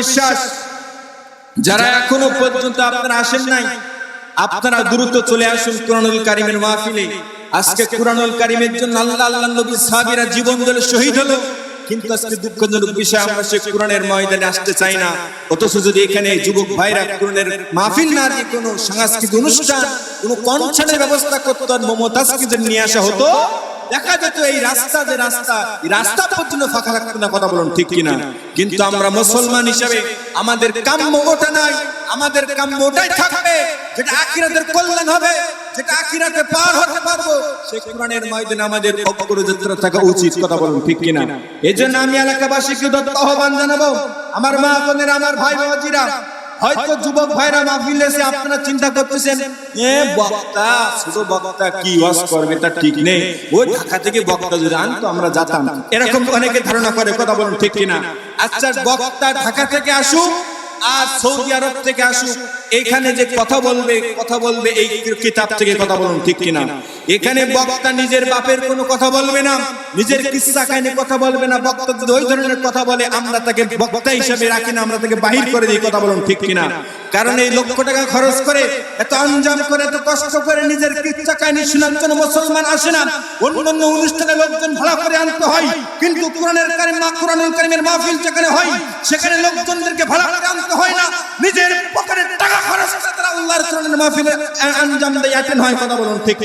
বিশ্বাস যারা এখনও পর্যন্ত আপনারা আসেন নাই, আপনারা দ্রুত চলে আসুন কোরআনুল কারিমের মাহফিলে। আজকে কোরআনুল কারিমের জন্য আল্লাহ আল্লাহ নবী সাহাবীরা জীবন দিলে শহীদ হলো, কিন্তু আজকে দুঃখজনক বিষয়, আমরা সে কোরআনের ময়দানে আসতে চাই না। অথচ যদি এখানে যুবক ভাইরা কোরআনের মাহফিল না দিয়ে কোনো সাংস্কৃতিক অনুষ্ঠান, কোনো কনসার্টের ব্যবস্থা করতো মমতাজকে যদি নিয়ে আসা হতো দেখা যেত এই রাস্তা যে রাস্তা রাস্তা পর্যন্ত ফাঁকা থাকতো না, কথা বলুন ঠিক কিনা? কিন্তু আমরা মুসলমান হিসাবে আমাদের কাম্য ওটা নাই, আমাদের কাম্য ওটাই থাকবে, যেটা আখিরাতের কল্যাণ হবে, যেটা আখিরাতে পার হতে পারব, সেই কোরআনের ময়দানে আমাদের অগ্রযাত্রা থাকা উচিত, কথা বলুন ঠিক কিনা? এই জন্য আমি এলাকাবাসীকে দত্ত আহ্বান জানাব, আমার মা বোনের, আমার ভাই বাবাজিরা হয়তো যুবক ভাইরা মাহফিলে এসে আপনারা চিন্তা করতেছেন, এ বক্তা শুধু বক্তা কি ওয়াজ করবে তা ঠিক নেই। ওই ঢাকা থেকে বক্তা যদি আনতো আমরা যেতাম। এরকম অনেকে ধারণা করে, কথা বলুন ঠিক কিনা? আচ্ছা বক্তা ঢাকা থেকে আসুক আর সৌদি আরব থেকে আসুক এখানে যে কথা বলবে কথা বলবে এই কিতাব থেকে কথা বলুন, ঠিক কিনা? এখানে বক্তা নিজের বাপের কোনো কথা বলবে না, নিজের কিসসা কাহিনী কথা বলবে না, বক্তা যদি ওই ধরনের কথা বলে, আমরা তাকে বক্তা হিসেবে রাখি না, আমরা তাকে বাহির করে দিই কথা বলুন, ঠিক কিনা? কারণ এই লক্ষ টাকা খরচ করে, এত আঞ্জাম করে, এত কষ্ট করে নিজের কিচ্ছা কাহিনী শোনার জন্য মুসলমান আসে না। অন্যান্য অনুষ্ঠানে লোকজন ভাড়া করে আনতে হয়, কিন্তু কোরআনের মা, কোরআনুল কারিমের মাহফিল যেখানে হয়, সেখানে লোকজনদেরকে ভাড়া করে আনতে হয় না, নিজের পকেটের টাকা কথা ঠিক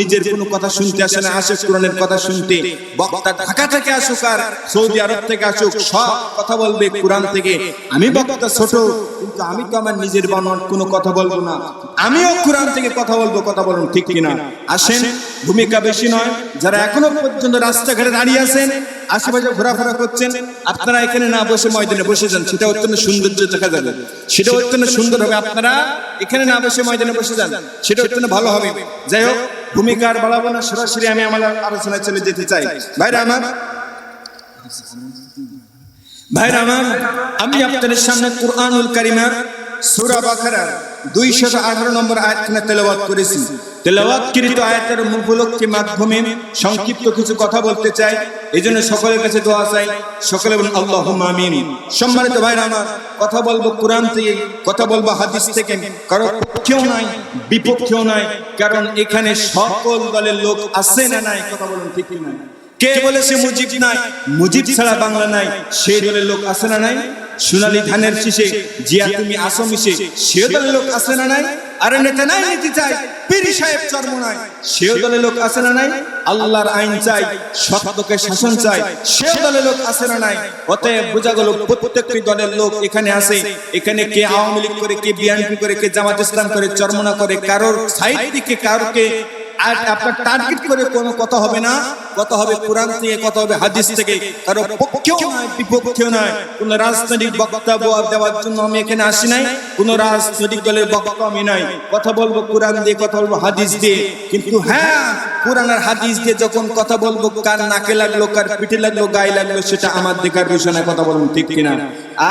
নিজের কোনো কথা শুনতে আসে না, আসে কথা শুনতে। থেকে সৌদি আরব থেকে সব কথা বলবে থেকে। আমি বক্তা ছোট, কিন্তু আমি তো আমার নিজের বানানোর কোনো কথা বলব না। আমিও কোরআন থেকে কথা বলব, কথা বলুন, ঠিক কিনা? আসেন, ভূমিকা বেশি নয়, যারা এখনও পর্যন্ত রাস্তাঘাটে দাঁড়িয়ে আছেন আশেপাশে ঘোরাফেরা করছেন, আপনারা এখানে না বসে ময়দানে বসে যান, সেটা অত্যন্ত সৌন্দর্য দেখা যাবে। সেটা অত্যন্ত সুন্দর হবে, আপনারা এখানে না বসে ময়দানে বসে যান, সেটা অত্যন্ত ভালো হবে। যাই হোক, ভূমিকা আর বাড়াবো না, সরাসরি আমি আমার আলোচনায় চলে যেতে চাই। ভাইরা আমার ভাইরা আমার, আমি আপনাদের সামনে কোরআনুল কারিমার সূরা বাকারার 218 নম্বর আয়াতখানা তেলাওয়াত করেছি। তেলাওয়াতকৃত আয়াতের উপলক্ষে মাধ্যমে সংক্ষিপ্ত কিছু কথা বলতে চাই। এজন্য সকলের কাছে দোয়া চাই। সকলে বলুন সম্মানিত ভাইরা আমার, কথা বলব কোরআন থেকে, কথা বলব হাদিস থেকে। কারও নাই, বিপক্ষেও নাই। কারণ এখানে সকল দলের লোক আছে না নাই, কথা বলুন ঠিক না কে বলেছে মুজিব নাই? মুজিব ছাড়া বাংলা নাই। সেই দলের লোক আছে না নাই? সোনালী ধানের শীষে জিয়া তুমি আসো মিশে। সে দলের লোক আছে না নাই? আরে নেতা নাই, নীতি চাই। পীরি সাহেব চর্ম নাই। সে দলের লোক আছে না নাই? আল্লাহর আইন চাই সত্যকে শাসন চাই। সে দলের লোক আছে না নাই? অতএব বোঝা গেল প্রত্যেকটি দলের লোক এখানে আছে। এখানে কে আওয়ামী লীগ করে, কে বিএনপি করে, কে জামাত ইসলাম করে চর্মনা করে, কারোর সাইড থেকে কারোকে আর আপনার টার্গেট করে কোনো কথা হবে না। কথা হবে কোরআন থেকে কথা হবে হাদিস থেকে? কারও পক্ষেও নয় বিপক্ষেও নয় কোন রাজনৈতিক বক্তব্য দেওয়ার জন্য আমি এখানে আসি নাই। কোন রাজনৈতিক দলের বক্তব্য আমি নাই। কথা বলব কোরআন দিয়ে, কথা বলব হাদিস দিয়ে। কিন্তু হ্যাঁ কোরআন আর হাদিস দিয়ে যখন কথা বলব কার নাকে লাগল, কার পিঠে লাগল, গায়ে লাগল, সেটা আমার দেখার বিষয় না কথা বলুন ঠিক কিনা?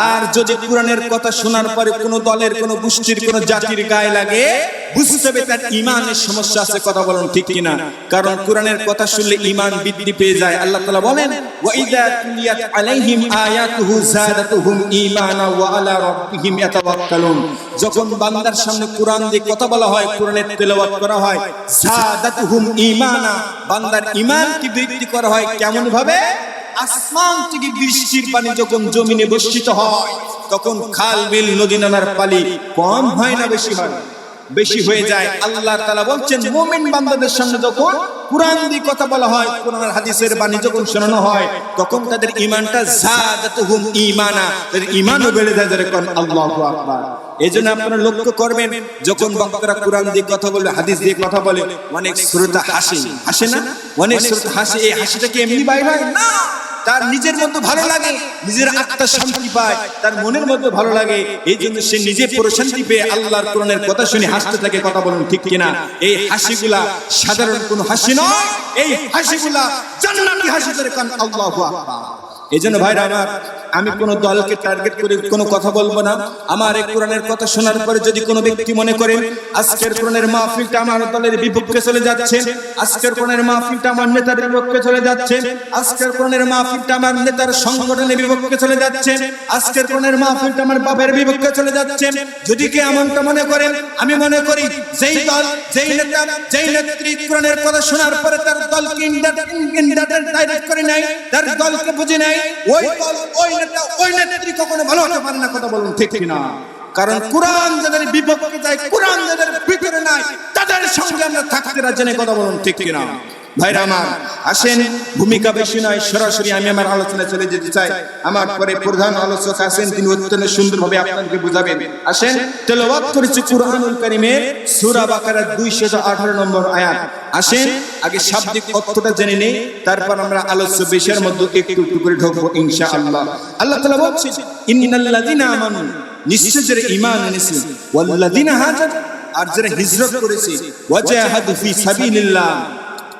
আর যদি কোরআনের কথা শোনার পরে কোন দলের, কোন গোষ্ঠীর, কোন জাতির গায়ে লাগে, বুঝতে হবে তার ইমানের সমস্যা আছে, কথা বলুন ঠিক কিনা? কারণ কোরআনের কথা শুনলে ইমান বৃদ্ধি পেয়ে যায়। আল্লাহ তাআলা বলেন যখন বান্দার সামনে কোরআন দিয়ে কথা বলা হয় কোরআনের করা হয় বৃদ্ধি করা হয় কেমন ভাবে আসমান থেকে বৃষ্টির পানি যখন জমিনে বর্ষিত হয়, তখন খাল, বিল, নদী নালার পানি কম হয় না, বেশি হয় বেশি হয়ে যায়। আল্লাহ তাআলা বলছেন, মুমিন বান্দাদের সামনে যখন কোরআন দিয়ে কথা বলা হয়, কোরআনের হাদিসের বাণী যখন শোনানো হয়, তখন তাদের ঈমানটা জাদাতুহুম ঈমানা, তাদের ঈমানও বেড়ে যায় যারা কোন আল্লাহু আকবার। জন্য আপনারা লক্ষ্য করবেন, যখন বক্তারা কোরআন দিয়ে কথা বলে, হাদিস দিয়ে কথা বলে, অনেক শ্রোতা হাসে। হাসে না? অনেক শ্রোতা হাসে। এই হাসিটা কি এমনি বাইরে হয়? না। তার নিজের মধ্যে ভালো লাগে নিজের আত্মার শান্তি পায় তার মনের মধ্যে ভালো লাগে এই জন্য সে নিজে প্রশান্তি পেয়ে আল্লাহর কোরআনের কথা শুনে হাসতে থাকে কথা বলুন ঠিক কিনা? এই হাসিগুলা সাধারণ কোন হাসি নয় এই হাসিগুলা জান্নাতি হাসি করে কান আল্লাহু আকবার। এই জন্য ভাইরা আমার আমি কোনো দলকে টার্গেট করে কোনো কথা বলব না। আমার এই কোরআনের কথা শোনার পরে যদি কোনো ব্যক্তি মনে করে, আজকের কোরআনের মাহফিলটা আমার দলের বিপক্ষে চলে যাচ্ছে, আজকের কোরআনের মাহফিলটা আমার নেতার বিপক্ষে চলে যাচ্ছে, আজকের কোরআনের মাহফিলটা আমার নেতার সংগঠনের বিপক্ষে চলে যাচ্ছে, আজকের কোরআনের মাহফিলটা আমার বাপের বিপক্ষে চলে যাচ্ছে, যদি কে এমনটা মনে করেন আমি মনে করি যেই দল, যেই নেতা, যেই নেত্রী কোরআনের কথা শোনার পরে তার দলকে ইন্ডাটের ডাইরেক্ট করে নেয়, তার দলকে বুঝে নেয়, ওই দল, ওই কখনো ভালো না কথা বলুন ঠিক কারণ বিপক্ষে কোরআন নাই, তাদের সঙ্গে থাকতে রাজ্যে কথা বলুন ঠিক কিনা? ভাইরা আমার, আসেন, ভূমিকা বেশি নয়, সরাসরি আমি আমার আলোচনা চলে যেতে চাই। আমার পরে প্রধান আলোচক আছেন, তিনি অত্যন্ত সুন্দরভাবে আপনাদেরকে বুঝাবেন। আসেন, তেলাওয়াত করেছি কুরআনুল কারীমের সূরা বাকারার 218 নম্বর আয়াত। আসেন, আগে শাব্দিক অর্থটা জেনে নেই, তারপর আমরা আলোচ্য বিষয়ের মধ্যে একটু একটু করে ঢুকবো ইনশাআল্লাহ। আল্লাহ তাআলা বলছেন, ইন্নাল্লাযিনা আমানু, নিশ্চয় যারা ঈমান এনেছে, ওয়াল্লাযিনা হাজার, আর যারা হিজরত করেছে, ওয়াজাহাদু ফি সাবিলিল্লাহ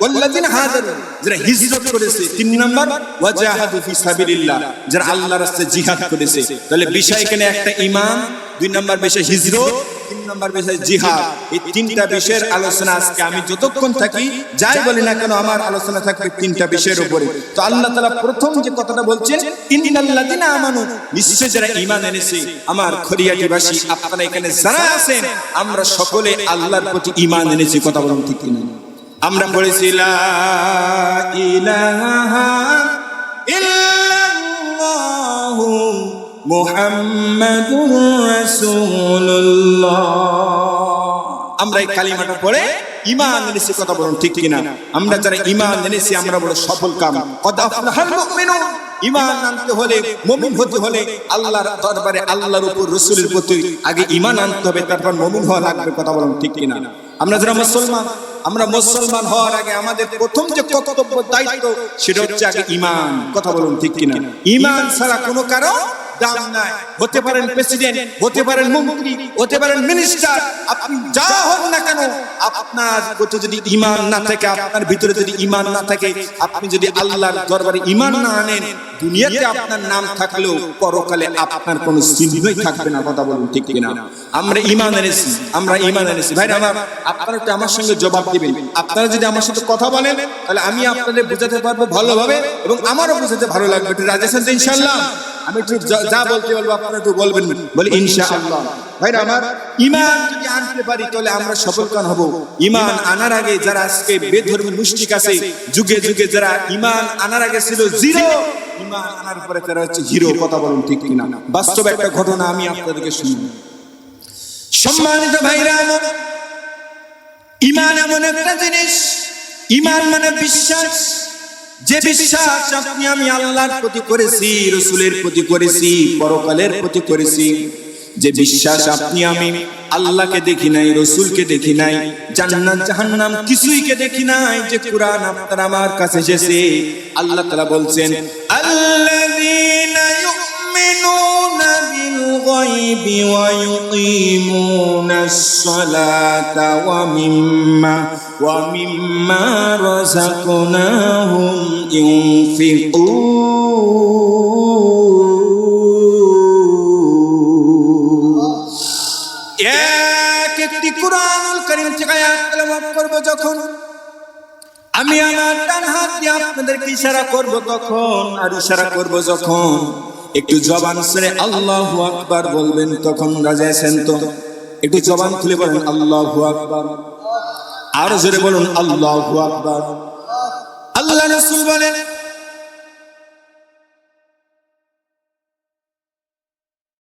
ওয়াল্লাযিনা হাজারু যারা হিজরত করেছে, তিন নাম্বার, ওয়াজাহাদু ফি সাবিলিল্লাহ। যারা আল্লাহর রাস্তায় জিহাদ করেছে, তাহলে বিষয় এখানে একটা দুই নাম্বার বিষয় হিজরত, তিন নাম্বার বিষয় জিহাদ। এই তিনটা বিষয়ের আলোচনা আজকে আমি যতক্ষণ থাকি, যাই বলি না কেন আমার আলোচনা থাকবে তিনটা বিষয়ের উপরে। তো আল্লাহ তাআলা প্রথম যে কথাটা বলছেন, ইন্নাল্লাযিনা আমানু, নিশ্চয় যারা ঈমান এনেছে, আমার খরিয়াটিবাসী, আপনারা এখানে যারা আছেন, আমরা সকলে আল্লাহর প্রতি ঈমান এনেছি, কথা বলুন ঠিক কিনা? আমরা পড়েছি মুহাম্মাদুর রাসূলুল্লাহ। আমরা এই কালিমাটা পড়ে ঈমান এনেছি কথা বলুন ঠিক কিনা? আমরা যারা ইমান এনেছি আমরা বড় সফল কাম। মুমিনুন? ঈমান আনতে হলে মুমিন হতে হলে আল্লাহর দরবারে আল্লাহর উপর রাসূলের প্রতি আগে ঈমান আনতে হবে তারপর মুমিন হওয়া লাগবে কথা বলুন ঠিক কিনা? আমরা যারা মুসলমান আমরা মুসলমান হওয়ার আগে আমাদের প্রথম যে কর্তব্য, দায়িত্ব, সেটা হচ্ছে আগে ইমান। কথা বলুন ঠিক কিনা? ইমান ছাড়া কোনো কারও দাম নাই। হতে পারেন প্রেসিডেন্ট, হতে পারেন মন্ত্রী, হতে পারেন মিনিস্টার, আপনি যা হন না কেন, আপনার প্রতি যদি ঈমান না থাকে, আপনার ভিতরে যদি ঈমান না থাকে, আপনি যদি আল্লাহর দরবারে ঈমান না আনেন, দুনিয়াতে আপনার নাম থাকলেও পরকালে আপনার কোনো থাকবে না, কথা বলুন ঠিক কিনা? আমরা ঈমান এনেছি, আমরা ঈমান এনেছি। ভাই আমার, আপনারা একটু আমার সঙ্গে জবাব দিবেন। আপনারা যদি আমার সাথে কথা বলেন, তাহলে আমি আপনাদের বোঝাতে পারব ভালোভাবে এবং আমারও বোঝাতে ভালো লাগবে। একটু রাজা আছেন তো ইনশাআল্লাহ? আমি একটু যা- বলতে বলব, আপনারা একটু বলবেন। বলে, ইনশাআল্লাহ। ভাই আমার ইমান যদি আনতে পারি, তাহলে আমরা সফলকাম হব। ইমান আনার আগে যারা আজকে বেধর্মী মুশরিক আছে, যুগে যুগে যারা ইমান আনার আগে ছিল জিরো, ইমান আনার পরে তারা হচ্ছে হিরো, কথা বলুন ঠিক কিনা? বাস্তব একটা ঘটনা আমি আপনাদেরকে শুনি সম্মানিত ভাইরা আমার ইমান এমন একটা জিনিস, ইমান মানে বিশ্বাস। যে বিশ্বাস আপনি আমি আল্লাহর প্রতি করেছি, রসুলের প্রতি করেছি, পরকালের প্রতি করেছি, যে বিশ্বাস আপনি আমি আল্লাহকে দেখি নাই, রসুলকে দেখি নাই, জান্নাত, জাহান্নাম কিছুইকে দেখি নাই, যে কোরআন আপনার আমার কাছে এসেছে, আল্লাহ তাআলা বলছেন, আল্লাযীনা ইউমিনুনা الغيب ويقيمون الصلاة ومما ومما رزقناهم ينفقون এক একটি কোরআনুল কারীম থেকে আয়াত তেলাওয়াত করব যখন আমি আমার ডান হাত দিয়ে আপনাদেরকে ইশারা করব তখন আর ইশারা করব যখন একটু জবান ছেড়ে আল্লাহ আকবার বলবেন, তখন রাজা আছেন তো। একটু জবান খুলে বলেন, আল্লাহ আকবার। আর জোরে বলুন, আল্লাহ আকবার। আল্লাহ রাসূল বলেন